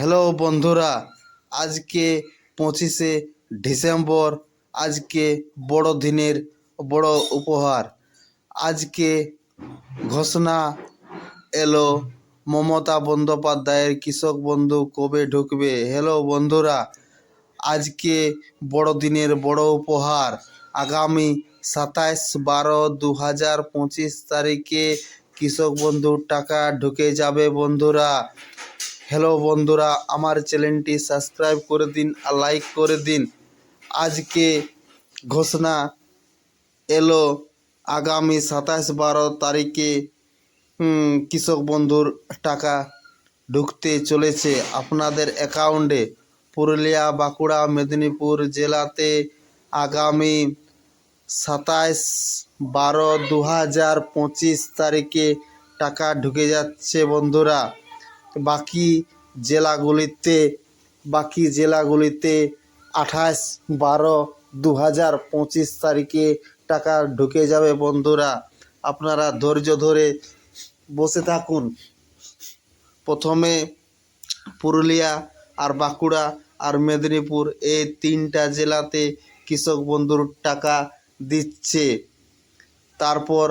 Hello বন্ধুরা, আজকে পঁচিশে ডিসেম্বর, আজকে বড়দিনের বড় উপহার। আজকে ঘোষণা এলো, মমতা বন্দ্যোপাধ্যায়ের কৃষক বন্ধু কবে ঢুকবে? হ্যালো বন্ধুরা, আজকে বড়দিনের বড় উপহার। আগামী সাতাইশ বারো দু হাজার পঁচিশ তারিখে কৃষক বন্ধুর টাকা ঢুকে যাবে বন্ধুরা। হ্যালো বন্ধুরা, আমার চ্যানেলটি সাবস্ক্রাইব করে দিন আর লাইক করে দিন। আজকে ঘোষণা এলো আগামী সাতাশ বারো তারিখে কৃষক বন্ধুর টাকা ঢুকতে চলেছে। আপনাদের অ্যাকাউন্টে পুরুলিয়া, বাঁকুড়া, মেদিনীপুর জেলাতে আগামী সাতাইশ বারো দু হাজার পঁচিশ তারিখে টাকা ঢুকে যাচ্ছে বন্ধুরা। বাকি জেলাগুলিতে বাকি জেলাগুলিতে আঠাশ বারো দু হাজার পঁচিশ তারিখে টাকা ঢুকে যাবে বন্ধুরা। আপনারা ধৈর্য ধরে বসে থাকুন। প্রথমে পুরুলিয়া আর বাঁকুড়া আর মেদিনীপুর এই তিনটা জেলাতে কৃষক বন্ধুর টাকা দিচ্ছে। তারপর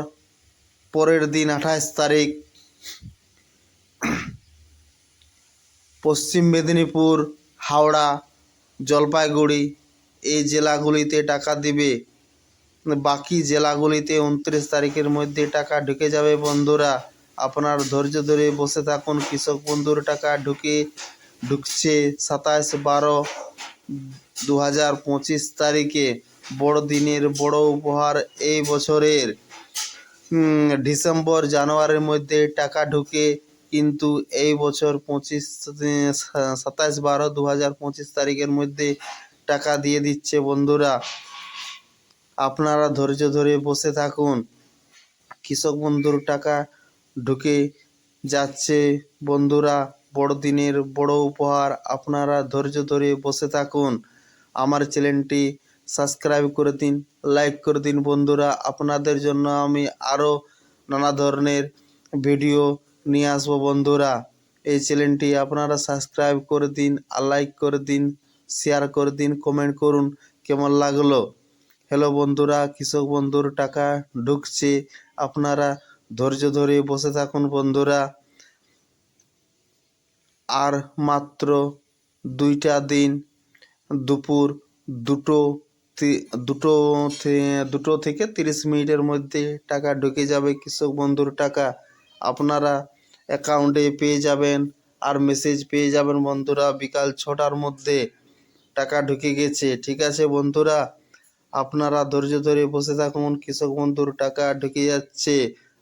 পরের দিন আঠাশ তারিখ পশ্চিম মেদিনীপুর, হাওড়া, জলপাইগুড়ি এই জেলাগুলিতে টাকা দিবে। বাকি জেলাগুলিতে উনত্রিশ তারিখের মধ্যে টাকা ঢুকে যাবে বন্ধুরা। আপনার ধৈর্য ধরে বসে থাকুন, কৃষক বন্ধুর টাকা ঢুকে ঢুকছে সাতাশ বারো দু হাজার পঁচিশ তারিখে। বড় দিনের বড় উপহার এই বছরের। ডিসেম্বর, জানুয়ারির মধ্যে টাকা ঢুকে কিন্তু এই বছর পঁচিশ সাতাশ বারো দু হাজার পঁচিশ তারিখের মধ্যে টাকা দিয়ে দিচ্ছে বন্ধুরা। আপনারা ধৈর্য ধরে বসে থাকুন। কৃষক বন্ধুর টাকা ঢুকে যাচ্ছে বন্ধুরা। বড়দিনের বড় উপহার, আপনারা ধৈর্য ধরে বসে থাকুন। আমার চ্যানেলটি সাবস্ক্রাইব করে দিন, লাইক করে দিন বন্ধুরা। আপনাদের জন্য আমি আরও নানা ধরনের ভিডিও নিয়ে আসব বন্ধুরা। এই চ্যানেলটি আপনারা সাবস্ক্রাইব করে দিন, আর লাইক করে দিন শেয়ার করে দিন কমেন্ট করুন কেমন লাগল। হ্যালো বন্ধুরা, কৃষক বন্ধুর টাকা ঢুকছে। আপনারা ধৈর্য ধরে বসে থাকুন বন্ধুরা। আর মাত্র দুইটা দিন, দুপুর দুটো দুটো দুটো থেকে তিরিশ মিনিটের মধ্যে টাকা ঢুকে যাবে কৃষক বন্ধুর টাকা। আপনারা অ্যাকাউন্টে পেয়ে যাবেন আর মেসেজ পেয়ে যাবেন বন্ধুরা। বিকাল ছটার মধ্যে টাকা ঢুকে গেছে। ঠিক আছে বন্ধুরা? আপনারা ধৈর্য ধরে বসে থাকুন। কৃষক বন্ধুর টাকা ঢুকে যাচ্ছে।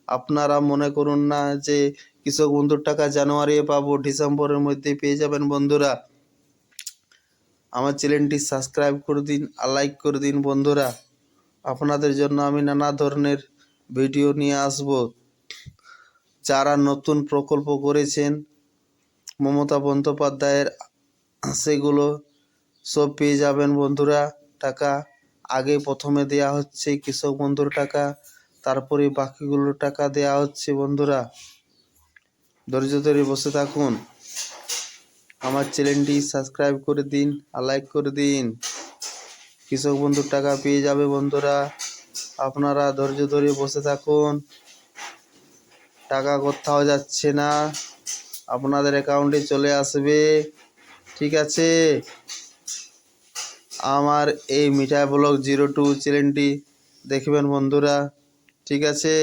আপনারা মনে করুন না যে কৃষক বন্ধুর টাকা জানুয়ারি পাবো ডিসেম্বরের মধ্যে পেয়ে যাবেন বন্ধুরা। আমার চ্যানেলটি সাবস্ক্রাইব করে দিন আর লাইক করে দিন বন্ধুরা। আপনাদের জন্য আমি নানা ধরনের ভিডিও নিয়ে আসব। যারা নতুন প্রকল্প করেছেন, মমতা বন্দ্যোপাধ্যায়ের সেগুলো সব পেয়ে যাবেন বন্ধুরা। টাকা আগে প্রথমে দেয়া হচ্ছে কৃষক বন্ধুর টাকা, তারপরে বাকিগুলো টাকা দেয়া হচ্ছে বন্ধুরা। ধৈর্য ধরে বসে থাকুন। আমার চ্যানেলটি সাবস্ক্রাইব করে দিন, আর লাইক করে দিন। কৃষক বন্ধুর টাকা পেয়ে যাবে বন্ধুরা। আপনারা ধৈর্য ধরে বসে থাকুন। টাকা কোথাও যাচ্ছে না। আপনাদের অ্যাকাউন্টে চলে আসবে। ঠিক আছে? আমার এই মিঠাই ব্লক জিরো টু চ্যানেলটি দেখবেন বন্ধুরা। ঠিক আছে?